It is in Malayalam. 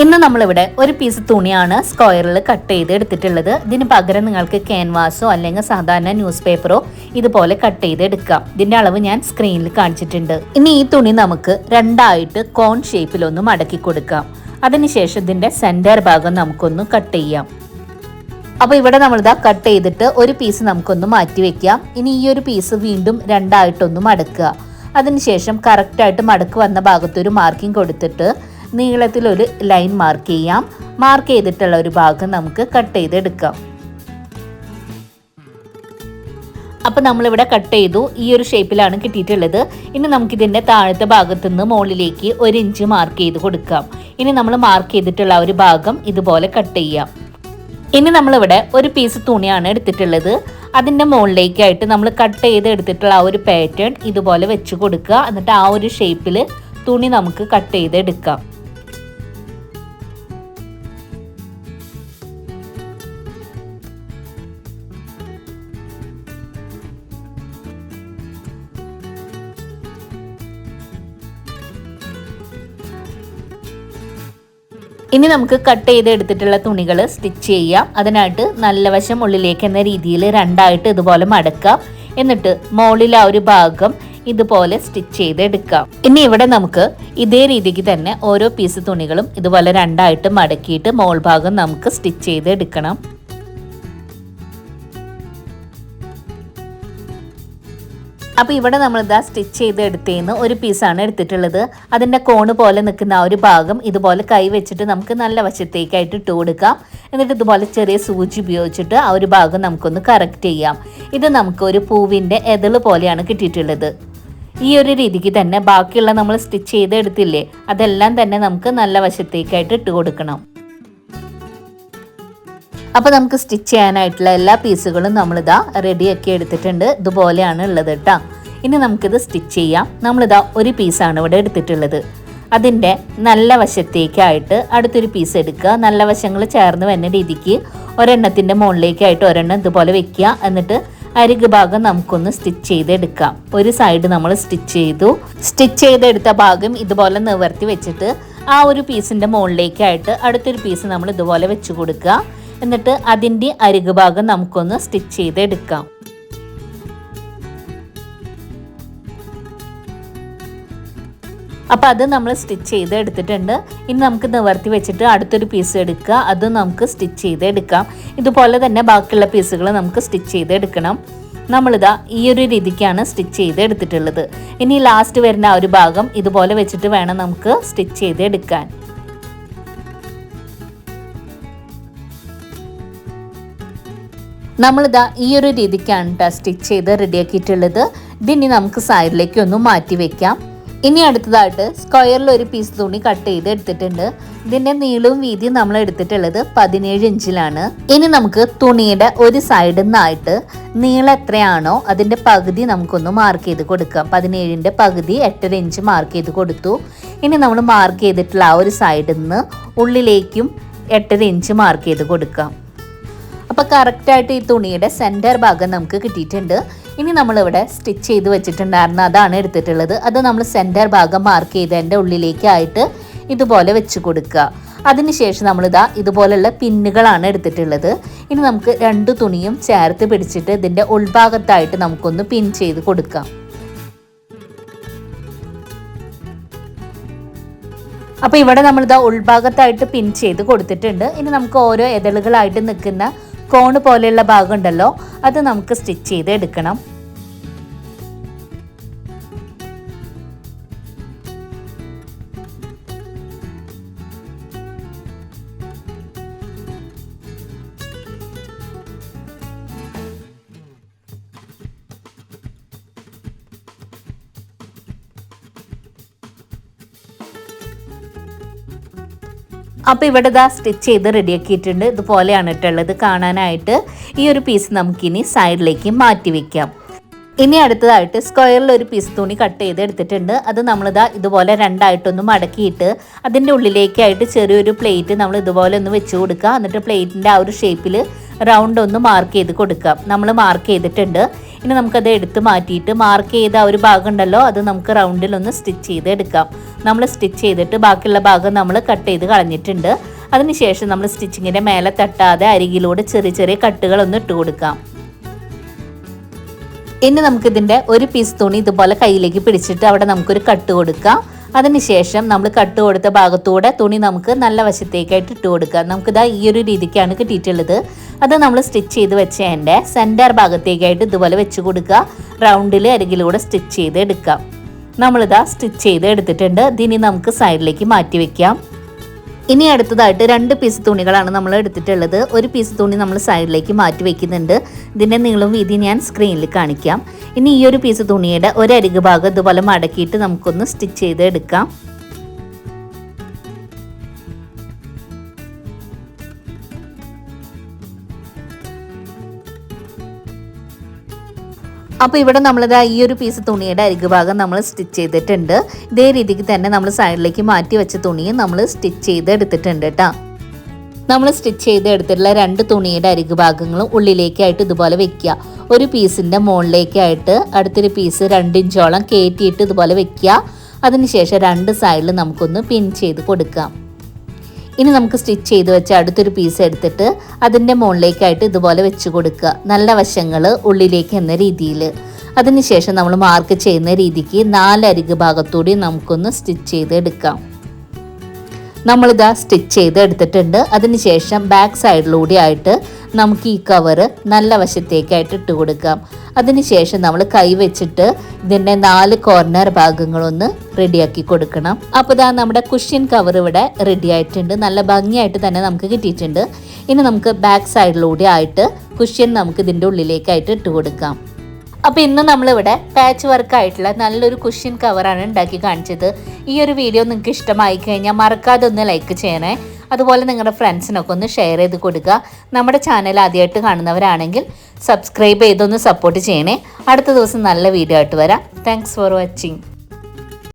ഇന്ന് നമ്മളിവിടെ ഒരു പീസ് തുണിയാണ് സ്ക്വയറിൽ കട്ട് ചെയ്ത് എടുത്തിട്ടുള്ളത്. ഇതിന് പകരം നിങ്ങൾക്ക് ക്യാൻവാസോ അല്ലെങ്കിൽ സാധാരണ ന്യൂസ് പേപ്പറോ ഇതുപോലെ കട്ട് ചെയ്ത് എടുക്കാം. ഇതിന്റെ അളവ് ഞാൻ സ്ക്രീനിൽ കാണിച്ചിട്ടുണ്ട്. ഇനി ഈ തുണി നമുക്ക് രണ്ടായിട്ട് കോൺ ഷേപ്പിൽ ഷേപ്പിലൊന്ന് മടക്കി കൊടുക്കാം. അതിനുശേഷം ഇതിന്റെ സെന്റർ ഭാഗം നമുക്കൊന്ന് കട്ട് ചെയ്യാം. അപ്പോൾ ഇവിടെ നമ്മളിതാ കട്ട് ചെയ്തിട്ട് ഒരു പീസ് നമുക്കൊന്ന് മാറ്റി വെക്കാം. ഇനി ഈ ഒരു പീസ് വീണ്ടും രണ്ടായിട്ടൊന്ന് മടക്കുക. അതിനുശേഷം കറക്റ്റായിട്ട് മടക്ക് വന്ന ഭാഗത്തൊരു മാർക്കിംഗ് കൊടുത്തിട്ട് നീളത്തിലൊരു ലൈൻ മാർക്ക് ചെയ്യാം. മാർക്ക് ചെയ്തിട്ടുള്ള ഒരു ഭാഗം നമുക്ക് കട്ട് ചെയ്തെടുക്കാം. അപ്പോൾ നമ്മളിവിടെ കട്ട് ചെയ്തു. ഈ ഒരു ഷേപ്പിലാണ് കിട്ടിയിട്ടുള്ളത്. ഇനി നമുക്കിതിന്റെ താഴത്തെ ഭാഗത്തു നിന്ന് മുകളിലേക്ക് ഒരു ഇഞ്ച് മാർക്ക് ചെയ്ത് കൊടുക്കാം. ഇനി നമ്മൾ മാർക്ക് ചെയ്തിട്ടുള്ള ഒരു ഭാഗം ഇതുപോലെ കട്ട് ചെയ്യാം. ഇനി നമ്മളിവിടെ ഒരു പീസ് തുണിയാണ് എടുത്തിട്ടുള്ളത്. അതിന്റെ മുകളിലേക്കായിട്ട് നമ്മൾ കട്ട് ചെയ്ത് എടുത്തിട്ടുള്ള ആ ഒരു പാറ്റേൺ ഇതുപോലെ വെച്ച് കൊടുക്കുക. എന്നിട്ട് ആ ഒരു ഷേപ്പിൽ തുണി നമുക്ക് കട്ട് ചെയ്ത് എടുക്കാം ഇനി നമുക്ക് കട്ട് ചെയ്ത് എടുത്തിട്ടുള്ള തുണികൾ സ്റ്റിച്ച് ചെയ്യാം. അതിനായിട്ട് നല്ല വശം ഉള്ളിലേക്ക് എന്ന രീതിയിൽ രണ്ടായിട്ട് ഇതുപോലെ മടക്കാം. എന്നിട്ട് മുകളിൽ ആ ഒരു ഭാഗം ഇതുപോലെ സ്റ്റിച്ച് ചെയ്ത് എടുക്കാം. ഇനി ഇവിടെ നമുക്ക് ഇതേ രീതിക്ക് തന്നെ ഓരോ പീസ് തുണികളും ഇതുപോലെ രണ്ടായിട്ട് മടക്കിയിട്ട് മോൾ ഭാഗം നമുക്ക് സ്റ്റിച്ച് ചെയ്ത് അപ്പോൾ ഇവിടെ നമ്മൾ ഇതാ സ്റ്റിച്ച് ചെയ്ത് എടുത്തേന്ന് ഒരു പീസാണ് എടുത്തിട്ടുള്ളത്. അതിന്റെ കോണ് പോലെ നിൽക്കുന്ന ആ ഒരു ഭാഗം ഇതുപോലെ കൈ വെച്ചിട്ട് നമുക്ക് നല്ല വശത്തേക്കായിട്ട് ഇട്ട് കൊടുക്കാം. എന്നിട്ട് ഇതുപോലെ ചെറിയ സൂചി ഉപയോഗിച്ചിട്ട് ആ ഒരു ഭാഗം നമുക്കൊന്ന് കറക്റ്റ് ചെയ്യാം. ഇത് നമുക്ക് ഒരു പൂവിന്റെ എതൾ പോലെയാണ് കിട്ടിയിട്ടുള്ളത്. ഈ ഒരു രീതിക്ക് തന്നെ ബാക്കിയുള്ള നമ്മൾ സ്റ്റിച്ച് ചെയ്ത് എടുത്തില്ലേ അതെല്ലാം തന്നെ നമുക്ക് നല്ല വശത്തേക്കായിട്ട് ഇട്ട് കൊടുക്കണം. അപ്പോൾ നമുക്ക് സ്റ്റിച്ച് ചെയ്യാനായിട്ടുള്ള എല്ലാ പീസുകളും നമ്മളിതാ റെഡിയാക്കി എടുത്തിട്ടുണ്ട്. ഇതുപോലെയാണ് ഉള്ളത് കേട്ടോ ഇനി നമുക്കിത് സ്റ്റിച്ച് ചെയ്യാം. നമ്മളിതാ ഒരു പീസാണ് ഇവിടെ എടുത്തിട്ടുള്ളത്. അതിന്റെ നല്ല വശത്തേക്കായിട്ട് അടുത്തൊരു പീസ് എടുക്കുക. നല്ല വശങ്ങൾ ചേർന്ന് വരുന്ന രീതിക്ക് ഒരെണ്ണത്തിന്റെ മുകളിലേക്കായിട്ട് ഒരെണ്ണം ഇതുപോലെ വെക്കുക. എന്നിട്ട് അരിക് ഭാഗം നമുക്കൊന്ന് സ്റ്റിച്ച് ചെയ്തെടുക്കാം. ഒരു സൈഡ് നമ്മൾ സ്റ്റിച്ച് ചെയ്തു. സ്റ്റിച്ച് ചെയ്തെടുത്ത ഭാഗം ഇതുപോലെ നിവർത്തി വെച്ചിട്ട് ആ ഒരു പീസിന്റെ മുകളിലേക്കായിട്ട് അടുത്തൊരു പീസ് നമ്മൾ ഇതുപോലെ വെച്ച് കൊടുക്കുക. എന്നിട്ട് അതിന്റെ അരുക് ഭാഗം നമുക്കൊന്ന് സ്റ്റിച്ച് ചെയ്തെടുക്കാം. അപ്പോൾ അത് നമ്മൾ സ്റ്റിച്ച് ചെയ്ത് എടുത്തിട്ടുണ്ട് ഇനി നമുക്ക് നിവർത്തി വെച്ചിട്ട് അടുത്തൊരു പീസ് എടുക്കുക. അത് നമുക്ക് സ്റ്റിച്ച് ചെയ്ത് എടുക്കാം ഇതുപോലെ തന്നെ ബാക്കിയുള്ള പീസുകൾ നമുക്ക് സ്റ്റിച്ച് ചെയ്ത് എടുക്കണം നമ്മളിതാ ഈ ഒരു രീതിക്കാണ് സ്റ്റിച്ച് ചെയ്ത് എടുത്തിട്ടുള്ളത് ഇനി ലാസ്റ്റ് വരുന്ന ആ ഒരു ഭാഗം ഇതുപോലെ വെച്ചിട്ട് വേണം നമുക്ക് സ്റ്റിച്ച് ചെയ്ത് എടുക്കാൻ നമ്മളിതാ ഈ ഒരു രീതിക്കാണ് കേട്ടോ സ്റ്റിച്ച് ചെയ്ത് റെഡിയാക്കിയിട്ടുള്ളത്. ഇതിനി നമുക്ക് സൈഡിലേക്ക് ഒന്ന് മാറ്റി വെക്കാം. ഇനി അടുത്തതായിട്ട് സ്ക്വയറിൽ ഒരു പീസ് തുണി കട്ട് ചെയ്ത് എടുത്തിട്ടുണ്ട്. ഇതിന്റെ നീളവും വീതിയും നമ്മൾ എടുത്തിട്ടുള്ളത് പതിനേഴ് ഇഞ്ചിലാണ്. ഇനി നമുക്ക് തുണിയുടെ ഒരു സൈഡിൽ നിന്നായിട്ട് നീളം എത്രയാണോ അതിന്റെ പകുതി നമുക്കൊന്ന് മാർക്ക് ചെയ്ത് കൊടുക്കാം. പതിനേഴിന്റെ പകുതി എട്ടര ഇഞ്ച് മാർക്ക് ചെയ്ത് കൊടുത്തു. ഇനി നമ്മൾ മാർക്ക് ചെയ്തിട്ടുള്ള ആ ഒരു സൈഡിൽ നിന്ന് ഉള്ളിലേക്കും എട്ടര ഇഞ്ച് മാർക്ക് ചെയ്ത് കൊടുക്കാം. അപ്പോൾ കറക്റ്റായിട്ട് ഈ തുണിയുടെ സെന്റർ ഭാഗം നമുക്ക് കിട്ടിയിട്ടുണ്ട്. ഇനി നമ്മളിവിടെ സ്റ്റിച്ച് ചെയ്ത് വെച്ചിട്ടുണ്ടായിരുന്നു. അതാണ് എടുത്തിട്ടുള്ളത്. അത് നമ്മൾ സെന്റർ ഭാഗം മാർക്ക് ചെയ്തതിന്റെ ഉള്ളിലേക്കായിട്ട് ഇതുപോലെ വെച്ച് കൊടുക്കുക. അതിനുശേഷം നമ്മളിതാ ഇതുപോലെയുള്ള പിന്നുകളാണ് എടുത്തിട്ടുള്ളത്. ഇനി നമുക്ക് രണ്ട് തുണിയും ചേർത്ത് പിടിച്ചിട്ട് ഇതിന്റെ ഉൾഭാഗത്തായിട്ട് നമുക്കൊന്ന് പിൻ ചെയ്ത് കൊടുക്കാം. അപ്പോൾ ഇവിടെ നമ്മളിതാ ഉൾഭാഗത്തായിട്ട് പിൻ ചെയ്ത് കൊടുത്തിട്ടുണ്ട്. ഇനി നമുക്ക് ഓരോ എതളുകളായിട്ട് നിൽക്കുന്ന കോണ് പോലെയുള്ള ഭാഗം ഉണ്ടല്ലോ അത് നമുക്ക് സ്റ്റിച്ച് ചെയ്ത് എടുക്കണം അപ്പോൾ ഇവിടെ ഇതാ സ്റ്റിച്ച് ചെയ്ത് റെഡിയാക്കിയിട്ടുണ്ട് ഇതുപോലെയാണ് ഇട്ടുള്ളത് കാണാനായിട്ട് ഈ ഒരു പീസ് നമുക്കിനി സൈഡിലേക്ക് മാറ്റി വെക്കാം. ഇനി അടുത്തതായിട്ട് സ്ക്വയറിൽ ഒരു പീസ് തുണി കട്ട് ചെയ്ത് എടുത്തിട്ടുണ്ട്. അത് നമ്മളിതാ ഇതുപോലെ രണ്ടായിട്ടൊന്ന് മടക്കിയിട്ട് അതിന്റെ ഉള്ളിലേക്കായിട്ട് ചെറിയൊരു പ്ലേറ്റ് നമ്മൾ ഇതുപോലെ ഒന്ന് വെച്ച് കൊടുക്കുക. എന്നിട്ട് പ്ലേറ്റിന്റെ ആ ഒരു ഷേപ്പിൽ റൗണ്ട് ഒന്ന് മാർക്ക് ചെയ്ത് കൊടുക്കാം നമ്മൾ മാർക്ക് ചെയ്തിട്ടുണ്ട്. ഇനി നമുക്കത് എടുത്ത് മാറ്റിയിട്ട് മാർക്ക് ചെയ്ത ആ ഒരു ഭാഗം ഉണ്ടല്ലോ അത് നമുക്ക് റൗണ്ടിൽ ഒന്ന് സ്റ്റിച്ച് ചെയ്ത് എടുക്കാം. നമ്മൾ സ്റ്റിച്ച് ചെയ്തിട്ട് ബാക്കിയുള്ള ഭാഗം നമ്മൾ കട്ട് ചെയ്ത് കളഞ്ഞിട്ടുണ്ട്. അതിനുശേഷം നമ്മൾ സ്റ്റിച്ചിങ്ങിന്റെ മേലെ തട്ടാതെ അരികിലൂടെ ചെറിയ ചെറിയ കട്ടുകളൊന്ന് ഇട്ട് കൊടുക്കാം. ഇനി നമുക്കിതിന്റെ ഒരു പീസ് തുണി ഇതുപോലെ കയ്യിലേക്ക് പിടിച്ചിട്ട് അവിടെ നമുക്കൊരു കട്ട് കൊടുക്കാം. അതിനുശേഷം നമ്മൾ കട്ട് കൊടുത്ത ഭാഗത്തൂടെ തുണി നമുക്ക് നല്ല വശത്തേക്കായിട്ട് ഇട്ട് കൊടുക്കുക നമുക്കിതാ ഈ ഒരു രീതിക്കാണ് കിട്ടിയിട്ടുള്ളത്. അത് നമ്മൾ സ്റ്റിച്ച് ചെയ്ത് വെച്ചതിന്റെ സെന്റർ ഭാഗത്തേക്കായിട്ട് ഇതുപോലെ വെച്ച് കൊടുക്കുക. റൗണ്ടിൽ അരികിലൂടെ സ്റ്റിച്ച് ചെയ്ത് എടുക്കാം. നമ്മളിതാ സ്റ്റിച്ച് ചെയ്ത് എടുത്തിട്ടുണ്ട്. ഇതിനി നമുക്ക് സൈഡിലേക്ക് മാറ്റി വെക്കാം. ഇനി അടുത്തതായിട്ട് രണ്ട് പീസ് തുണികളാണ് നമ്മൾ എടുത്തിട്ടുള്ളത്. ഒരു പീസ് തുണി നമ്മൾ സൈഡിലേക്ക് മാറ്റി വെക്കുന്നുണ്ട്. ഇതിന്റെ നീളവും വീതി ഞാൻ സ്ക്രീനിൽ കാണിക്കാം. ഇനി ഈ ഒരു പീസ് തുണിയുടെ ഒരു ഭാഗം ഇതുപോലെ മടക്കിയിട്ട് നമുക്കൊന്ന് സ്റ്റിച്ച് ചെയ്ത് എടുക്കാം അപ്പോൾ ഇവിടെ നമ്മളിത് ഈ ഒരു പീസ് തുണിയുടെ അരികു ഭാഗം നമ്മൾ സ്റ്റിച്ച് ചെയ്തിട്ടുണ്ട്. ഇതേ രീതിക്ക് തന്നെ നമ്മൾ സൈഡിലേക്ക് മാറ്റി വെച്ച തുണിയും നമ്മൾ സ്റ്റിച്ച് ചെയ്ത് എടുത്തിട്ടുണ്ട് കേട്ടോ നമ്മൾ സ്റ്റിച്ച് ചെയ്ത് എടുത്തിട്ടുള്ള രണ്ട് തുണിയുടെ അരികു ഭാഗങ്ങളും ഉള്ളിലേക്കായിട്ട് ഇതുപോലെ വെക്കുക. ഒരു പീസിന്റെ മുകളിലേക്കായിട്ട് അടുത്തൊരു പീസ് രണ്ടിഞ്ചോളം കയറ്റിയിട്ട് ഇതുപോലെ വെക്കുക. അതിനുശേഷം രണ്ട് സൈഡിൽ നമുക്കൊന്ന് പിൻ ചെയ്ത് കൊടുക്കാം. ഇനി നമുക്ക് സ്റ്റിച്ച് ചെയ്ത് വെച്ച അടുത്തൊരു പീസ് എടുത്തിട്ട് അതിന്റെ മുകളിലേക്കായിട്ട് ഇതുപോലെ വെച്ച് കൊടുക്കുക. നല്ല വശങ്ങൾ ഉള്ളിലേക്ക് എന്ന രീതിയിൽ അതിനുശേഷം നമ്മൾ മാർക്ക് ചെയ്യുന്ന രീതിക്ക് നാലരിക് ഭാഗത്തൂടി നമുക്കൊന്ന് സ്റ്റിച്ച് ചെയ്ത് എടുക്കാം നമ്മളിതാ സ്റ്റിച്ച് ചെയ്ത് എടുത്തിട്ടുണ്ട് അതിനുശേഷം ബാക്ക് സൈഡിലൂടെ ആയിട്ട് നമുക്ക് ഈ കവറ് നല്ല വശത്തേക്കായിട്ട് ഇട്ട് കൊടുക്കാം. അതിനുശേഷം നമ്മൾ കൈ വെച്ചിട്ട് ഇതിന്റെ നാല് കോർണർ ഭാഗങ്ങളൊന്ന് റെഡിയാക്കി കൊടുക്കണം. അപ്പോൾ ഇതാ നമ്മുടെ കുഷ്യൻ കവർ ഇവിടെ റെഡി ആയിട്ടുണ്ട്. നല്ല ഭംഗിയായിട്ട് തന്നെ നമുക്ക് കിട്ടിയിട്ടുണ്ട്. ഇനി നമുക്ക് ബാക്ക് സൈഡിലൂടെ ആയിട്ട് കുഷ്യൻ നമുക്ക് ഇതിന്റെ ഉള്ളിലേക്കായിട്ട് ഇട്ട് കൊടുക്കാം. അപ്പോൾ ഇന്ന് നമ്മളിവിടെ പാച്ച് വർക്ക് ആയിട്ടുള്ള നല്ലൊരു കുഷ്യൻ കവറാണ് ഉണ്ടാക്കി കാണിച്ചത്. ഈ ഒരു വീഡിയോ നിങ്ങൾക്ക് ഇഷ്ടമായി കഴിഞ്ഞാൽ മറക്കാതെ ഒന്ന് ലൈക്ക് ചെയ്യണേ. അതുപോലെ നിങ്ങളുടെ ഫ്രണ്ട്സിനൊക്കെ ഒന്ന് ഷെയർ ചെയ്ത് കൊടുക്കുക. നമ്മുടെ ചാനൽ ആദ്യമായിട്ട് കാണുന്നവരാണെങ്കിൽ സബ്സ്ക്രൈബ് ചെയ്തൊന്ന് സപ്പോർട്ട് ചെയ്യണേ. അടുത്ത ദിവസം നല്ല വീഡിയോ ആയിട്ട് വരാം. Thanks for watching